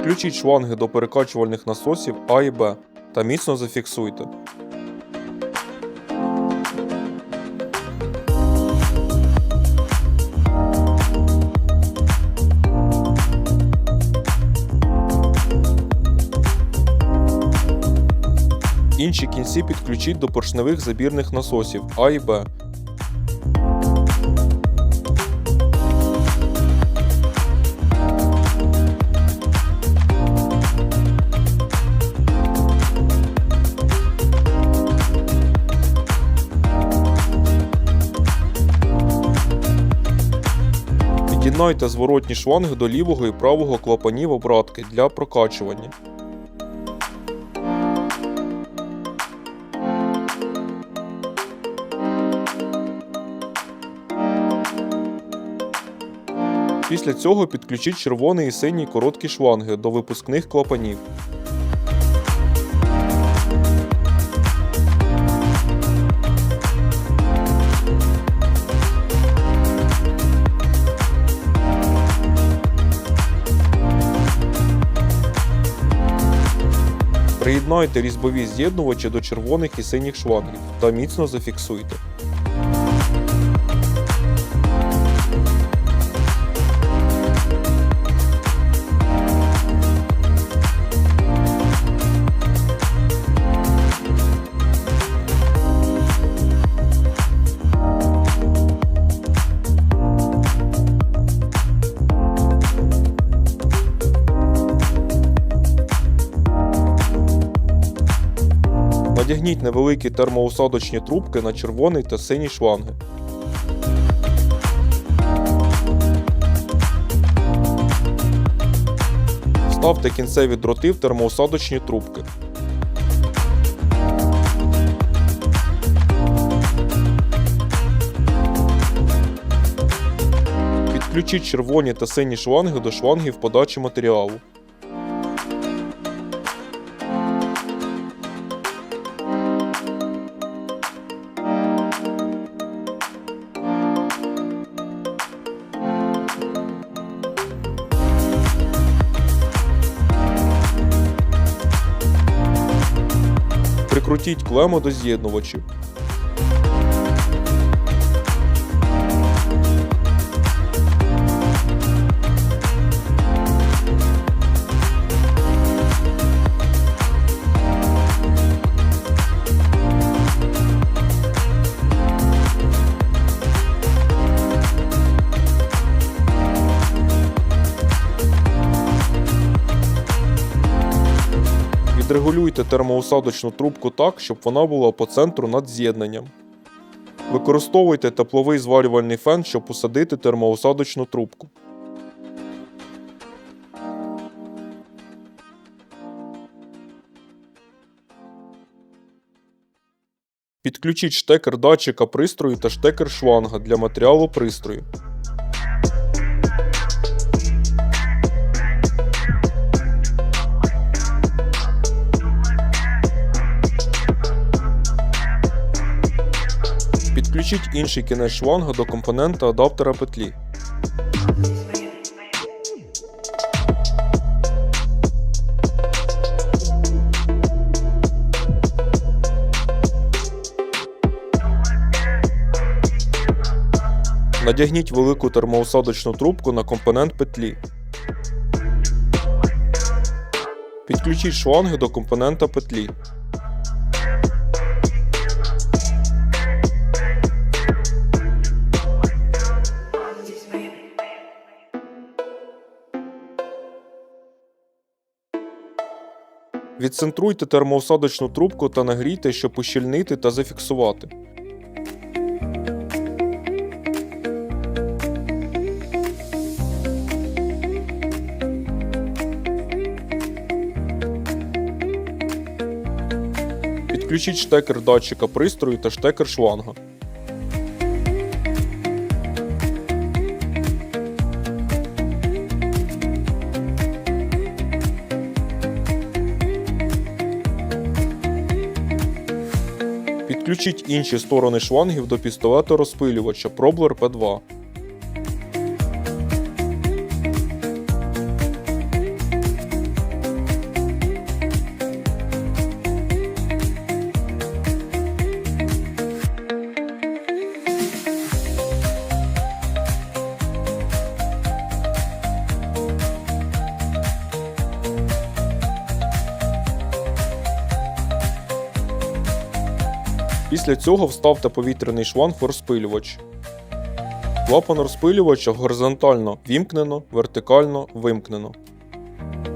Підключіть шланги до перекачувальних насосів А і Б та міцно зафіксуйте. Інші кінці підключіть до поршневих забірних насосів А і Б. Під'єднайте зворотні шланги до лівого і правого клапанів обратки для прокачування. Після цього підключіть червоний і синій короткі шланги до випускних клапанів. Приєднайте різьбові з'єднувачі до червоних і синіх шлангів та міцно зафіксуйте. Надягніть невеликі термоусадочні трубки на червоний та синій шланги. Вставте кінцеві дроти в термоусадочні трубки. Підключіть червоні та сині шланги до шлангів подачі матеріалу. Прикрутіть клему до з'єднувачів. Відрегулюйте термоусадочну трубку так, щоб вона була по центру над з'єднанням. Використовуйте тепловий зварювальний фен, щоб усадити термоусадочну трубку. Підключіть штекер датчика пристрою та штекер шланга для матеріалу пристрою. Підключіть інший кінець шланга до компонента адаптера петлі. Надягніть велику термоусадочну трубку на компонент петлі. Підключіть шланги до компонента петлі. Відцентруйте термоусадочну трубку та нагрійте, щоб ущільнити та зафіксувати. Підключіть штекер датчика пристрою та штекер шланга. Підключіть інші сторони шлангів до пістолета розпилювача Проблер P2. Після цього вставте повітряний шланг в розпилювач. Клапан розпилювача горизонтально вімкнено, вертикально вимкнено.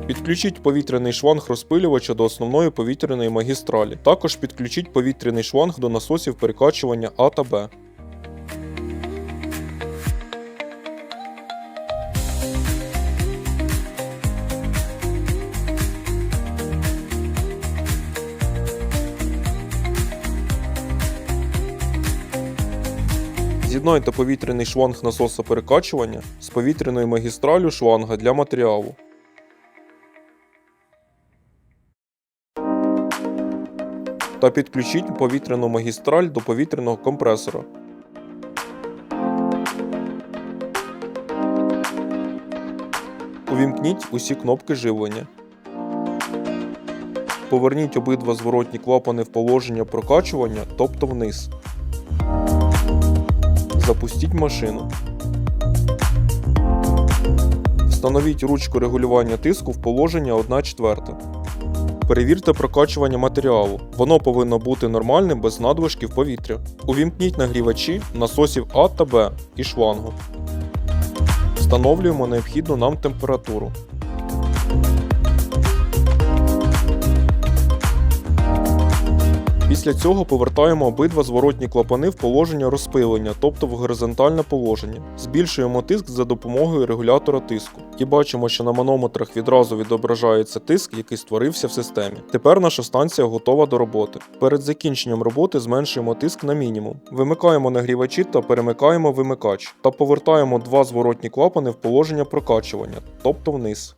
Підключіть повітряний шланг розпилювача до основної повітряної магістралі. Також підключіть повітряний шланг до насосів перекачування А та Б. З'єднайте повітряний шланг насоса перекачування з повітряною магістралю шланга для матеріалу. Та підключіть повітряну магістраль до повітряного компресора. Увімкніть усі кнопки живлення. Поверніть обидва зворотні клапани в положення прокачування, тобто вниз. Запустіть машину. Встановіть ручку регулювання тиску в положення 1 четверта. Перевірте прокачування матеріалу. Воно повинно бути нормальним без надлишків повітря. Увімкніть нагрівачі насосів А та Б і шлангу. Встановлюємо необхідну нам температуру. Після цього повертаємо обидва зворотні клапани в положення розпилення, тобто в горизонтальне положення. Збільшуємо тиск за допомогою регулятора тиску. І бачимо, що на манометрах відразу відображається тиск, який створився в системі. Тепер наша станція готова до роботи. Перед закінченням роботи зменшуємо тиск на мінімум. Вимикаємо нагрівачі та перемикаємо вимикач та повертаємо два зворотні клапани в положення прокачування, тобто вниз.